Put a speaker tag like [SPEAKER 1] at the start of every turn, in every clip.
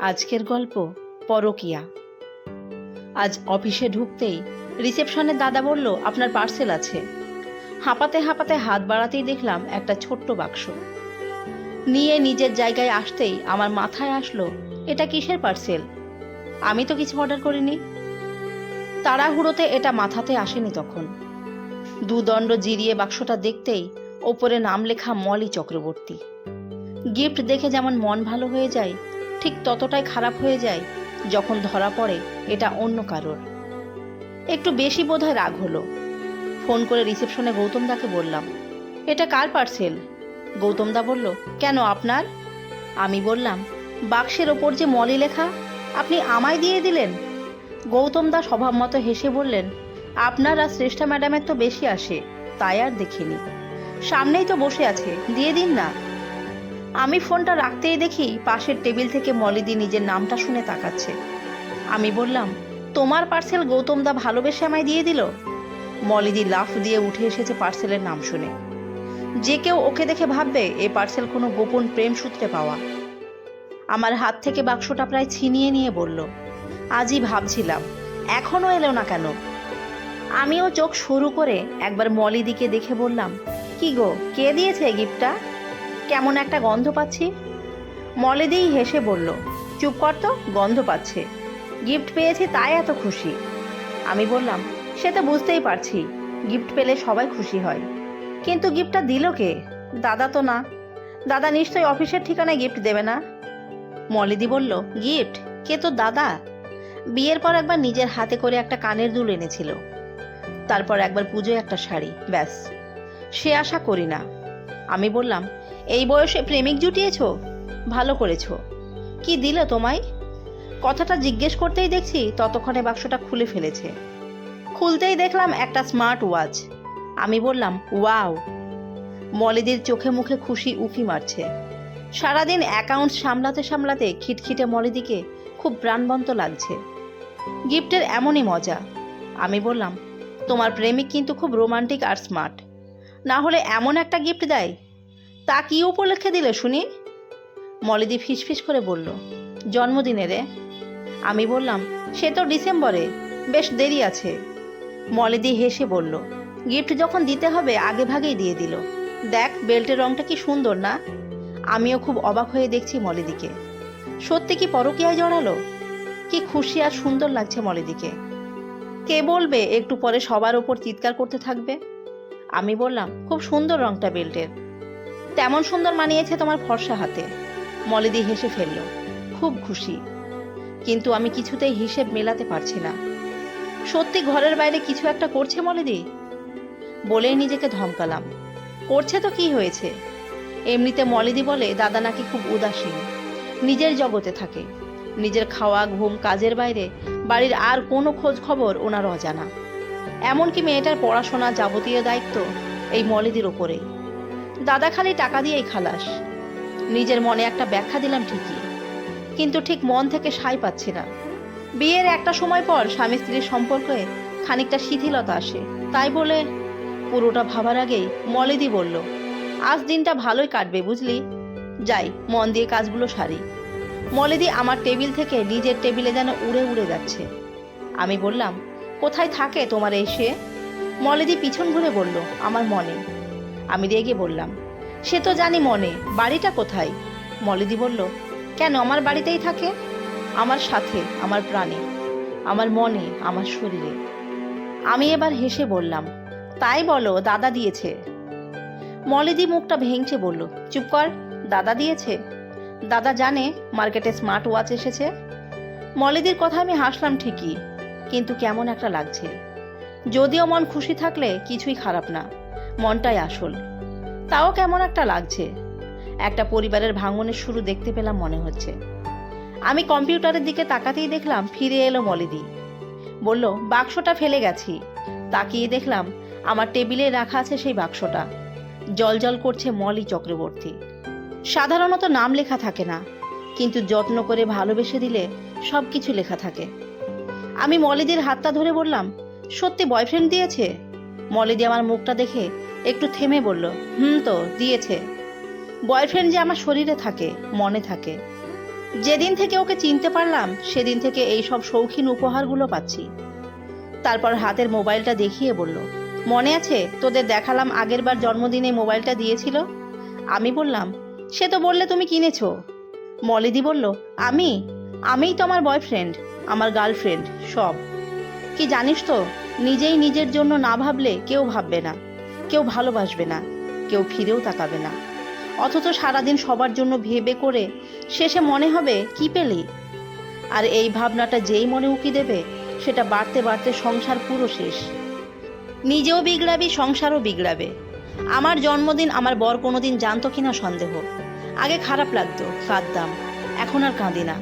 [SPEAKER 1] আজকের গল্প পরকিয়া। আজ অফিসে ঢুকতেই রিসেপশনের দাদা বলল, আপনার পার্সেল আছে। হাঁপাতে হাঁপাতে হাত বাড়াতেই দেখলাম একটা ছোট্ট বাক্স। নিয়ে নিজের জায়গায় আসতেই আমার মাথায় আসলো, এটা কিসের পার্সেল? আমি তো কিছু অর্ডার করিনি। তাড়াহুড়োতে এটা মাথাতে আসেনি তখন। দুদণ্ড জিরিয়ে বাক্সটা দেখতেই ওপরে নাম লেখা মলি চক্রবর্তী। গিফট দেখে যেমন মন ভালো হয়ে যায় ঠিক ততটাই খারাপ হয়ে যায় যখন ধরা পড়ে এটা অন্য কারোর। একটু বেশি বোধহয় রাগ হলো। ফোন করে রিসেপশনে গৌতম দাকে বললাম, এটা কার পার্সেল? গৌতম দা বলল, কেন আপনার? আমি বললাম, বাক্সের ওপর যে মলি লেখা, আপনি আমায় দিয়ে দিলেন? গৌতম দা স্বভাব মতো হেসে বললেন, আপনার আর শ্রেষ্ঠা ম্যাডামের তো বেশি আসে, তাই আর দেখিনি। সামনেই তো বসে আছে, দিয়ে দিন না। আমি ফোনটা রাখতেই দেখি পাশের টেবিল থেকে মলিদি নিজের নামটা শুনে তাকাচ্ছে। আমি বললাম, তোমার পার্সেল গৌতম দা ভালোবেসে আমায় দিয়ে দিল? মলিদি লাফ দিয়ে উঠে এসেছে পার্সেলের নাম শুনে। যে কেউ ওকে দেখে ভাববে এ পার্সেল কোনো গোপন প্রেম সূত্রে পাওয়া। আমার হাত থেকে বাক্সটা প্রায় ছিনিয়ে নিয়ে বলল, আজই ভাবছিলাম এখনও এলো না কেন? আমিও চোখ শুরু করে একবার মলিদিকে দেখে বললাম, কি গো, কে দিয়েছে গিফটটা? কেমন একটা গন্ধ পাচ্ছি? মলেদিই হেসে বলল, চুপ কর তো, গন্ধ পাচ্ছে। গিফট পেয়েছি তাই এত খুশি। আমি বললাম, সে তো বুঝতেই পারছি, গিফট পেলে সবাই খুশি হয়। কিন্তু গিফটটা দিল কে? দাদা তো না। দাদা নিশ্চয়ই অফিসের ঠিকানায় গিফট দেবে না? মলিদি বলল, গিফট? কে তো দাদা? বিয়ের পর একবার নিজের হাতে করে একটা কানের দুল এনেছিল। তারপর একবার পুজোয় একটা শাড়ি, ব্যাস। সে আশা করি না। আমি বললাম এই বয়সে প্রেমিক জুটিয়েছ? ভালো করেছ। কি দিল তোমায়? কথাটা জিজ্ঞেস করতেই দেখছি ততক্ষণে বাক্সটা খুলে ফেলেছে। খুলতেই দেখলাম একটা স্মার্ট ওয়াচ। আমি বললাম, ওয়াও! মলিদির চোখে মুখে খুশি উকি মারছে। সারাদিন অ্যাকাউন্ট সামলাতে সামলাতে খিটখিটে মলিদিকে খুব প্রাণবন্ত লাগছে। গিফটের এমনই মজা। আমি বললাম, তোমার প্রেমিক কিন্তু খুব রোমান্টিক আর স্মার্ট। না হলে এমন একটা গিফট দেয়? তা কি উপলক্ষে দিলে শুনি? মলিদি ফিসফিস করে বলল, জন্মদিনে রে। আমি বললাম, সে তো ডিসেম্বরে, বেশ দেরি আছে। মলিদি হেসে বলল, গিফট যখন দিতে হবে, আগে ভাগেই দিয়ে দিল। দেখ, বেল্টের রংটা কি সুন্দর না? আমিও খুব অবাক হয়ে দেখছি মলিদিকে। সত্যি কি পরকীয়ায় জড়ালো? কি খুশি আর সুন্দর লাগছে মলিদিকে। কে বলবে, একটু পরে সবার ওপর চিৎকার করতে থাকবে? আমি বললাম, খুব সুন্দর রংটা বেল্টের। তেমন সুন্দর মানিয়েছে তোমার ফর্সা হাতে। মলিদি হেসে ফেলল, খুব খুশি। কিন্তু আমি কিছুতেই হিসেব মেলাতে পারছি না। সত্যি ঘরের বাইরে কিছু একটা করছে মলিদি? বলেই নিজেকে ধমকালাম। করছে তো কি হয়েছে? এমনিতে মলিদি বলে দাদা নাকি খুব উদাসীন। নিজের জগতে থাকে। নিজের খাওয়া, ঘুম, কাজের বাইরে বাড়ির আর কোনো খোঁজ খবর ওনার অজানা। এমনকি মেয়েটার পড়াশোনা যাবতীয় দায়িত্ব এই মলিদির ওপরেই। দাদা খালি টাকা দিয়েই খালাস। নিজের মনে একটা ব্যাখ্যা দিলাম ঠিকই, কিন্তু ঠিক মন থেকে সাই পাচ্ছি না। বিয়ের একটা সময় পর স্বামী স্ত্রীর সম্পর্কে খানিকটা শিথিলতা আসে। তাই বলে পুরোটা ভাবার আগেই মলিদি বলল, আজ দিনটা ভালোই কাটবে বুঝলি? যাই, মন দিয়ে কাজগুলো সারি। মলিদি আমার টেবিল থেকে নিজের টেবিলে যেন উড়ে উড়ে যাচ্ছে। আমি বললাম, কোথায় থাকে তোমার এসে? মলিদি পিছন ঘুরে বলল, আমার মনে। আমি রেগে বললাম, সে তো জানি মনে, বাড়িটা কোথায়? মলিদি বলল, কেন, আমার বাড়িতেই থাকে? আমার সাথে, আমার প্রাণে, আমার মনে, আমার শরীরে। আমি এবার হেসে বললাম, তাই বলো, দাদা দিয়েছে। মলিদি মুখটা ভেঙচে বলল, চুপ কর, দাদা দিয়েছে? দাদা জানে, মার্কেটে স্মার্ট ওয়াচ এসেছে। মলিদির কথা আমি হাসলাম ঠিকই, কিন্তু কেমন একটা লাগছে। যদিও মন খুশি থাকলে কিছুই খারাপ না। মনটাই আসল। তাও কেমন একটা লাগছে। একটা পরিবারের ভাঙনের শুরু দেখতে পেলাম মনে হচ্ছে। আমি কম্পিউটারের দিকে তাকাতেই দেখলাম ফিরে এলো মলিদি। বলল, বাক্সটা ফেলে গেছি। তাকিয়ে দেখলাম আমার টেবিলে রাখা আছে সেই বাক্সটা। জল করছে মলি চক্রবর্তী। সাধারণত নাম লেখা থাকে না, কিন্তু যত্ন করে ভালোবেসে দিলে সব কিছু লেখা থাকে। আমি মলিদির হাতটা ধরে বললাম, সত্যি বয়ফ্রেন্ড দিয়েছে? মলিদি আমার মুখটা দেখে একটু থেমে বলল, হুম তো, দিয়েছে। বয়ফ্রেন্ড যে আমার শরীরে থাকে, মনে থাকে। যেদিন থেকে ওকে চিনতে পারলাম, সেদিন থেকে এই সব শৌখিন উপহারগুলো পাচ্ছি। তারপর হাতের মোবাইলটা দেখিয়ে বলল, মনে আছে, তোদের দেখালাম আগেরবার জন্মদিনে মোবাইলটা দিয়েছিল? আমি বললাম, সে তো বললে তুমি কিনেছো। মলিদি বলল, আমি? আমিই তো আমার বয়ফ্রেন্ড আমার গার্লফ্রেন্ড সব। কি জানিস তো নিজেই নিজের জন্য না ভাবলে কেউ ভাববে না, কেউ ভালোবাসবে না, কেউ ফিরেও তাকাবে না। অথচ সারাদিন সবার জন্য ভেবে করে শেষে মনে হবে, কি পেলি? আর এই ভাবনাটা যেই মনে উকি দেবে, সেটা বাড়তে বাড়তে সংসার পুরো শেষ। নিজেও বিগড়াবি, সংসারও বিগড়াবে। আমার জন্মদিন আমার বর কোনোদিন জানতো কিনা সন্দেহ। আগে খারাপ লাগতো, কাঁদতাম, এখন আর কাঁদি না।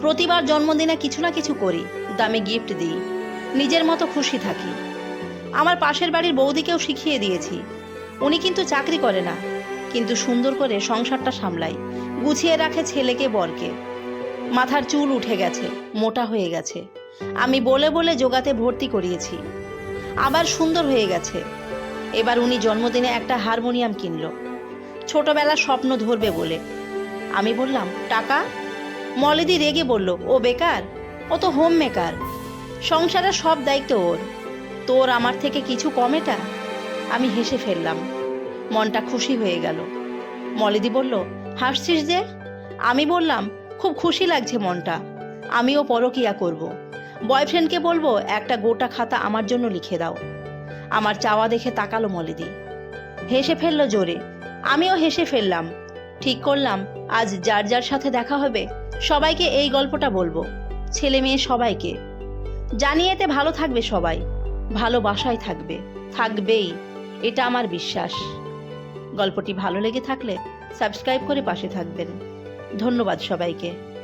[SPEAKER 1] প্রতিবার জন্মদিনে কিছু না কিছু করি, দামে গিফট দিই। নিজের মতো খুশি থাকি। আমার পাশের বাড়ির বৌদিকেও শিখিয়ে দিয়েছি। উনি কিন্তু চাকরি করে না, কিন্তু সুন্দর করে সংসারটা সামলাই, গুছিয়ে রাখে ছেলেকে, বরকে। মাথার চুল উঠে গেছে, মোটা হয়ে গেছে। আমি বলে বলে যোগাতে ভর্তি করিয়েছি। আবার সুন্দর হয়ে গেছে। এবার উনি জন্মদিনে একটা হারমোনিয়াম কিনল। ছোটবেলার স্বপ্ন ধরবে বলে। আমি বললাম, টাকা? মলেদি রেগে বলল, ও বেকার? ও তো হোম মেকার সংসারের সব দায়িত্ব ওর। তোর আমার থেকে কিছু কমেটা আমি হেসে ফেললাম। মনটা খুশি হয়ে গেল। মলিদি বলল, হাসছিস যে? আমি বললাম, খুব খুশি লাগছে মনটা। আমিও পরকিয়া করব। বয়ফ্রেন্ডকে বলব, একটা গোটা খাতা আমার জন্য লিখে দাও। আমার চাওয়া দেখে তাকালো মলিদি। হেসে ফেলল জোরে। আমিও হেসে ফেললাম। ঠিক করলাম, আজ যার যার সাথে দেখা হবে, সবাইকে এই গল্পটা বলব। ছেলে মেয়ে সবাইকে। জানি এতে ভালো থাকবে সবাই। ভালোবাসায় থাকবে। থাকবেই। এটা আমার বিশ্বাস। গল্পটি ভালো লেগে থাকলে সাবস্ক্রাইব করে পাশে থাকবেন। ধন্যবাদ সবাইকে।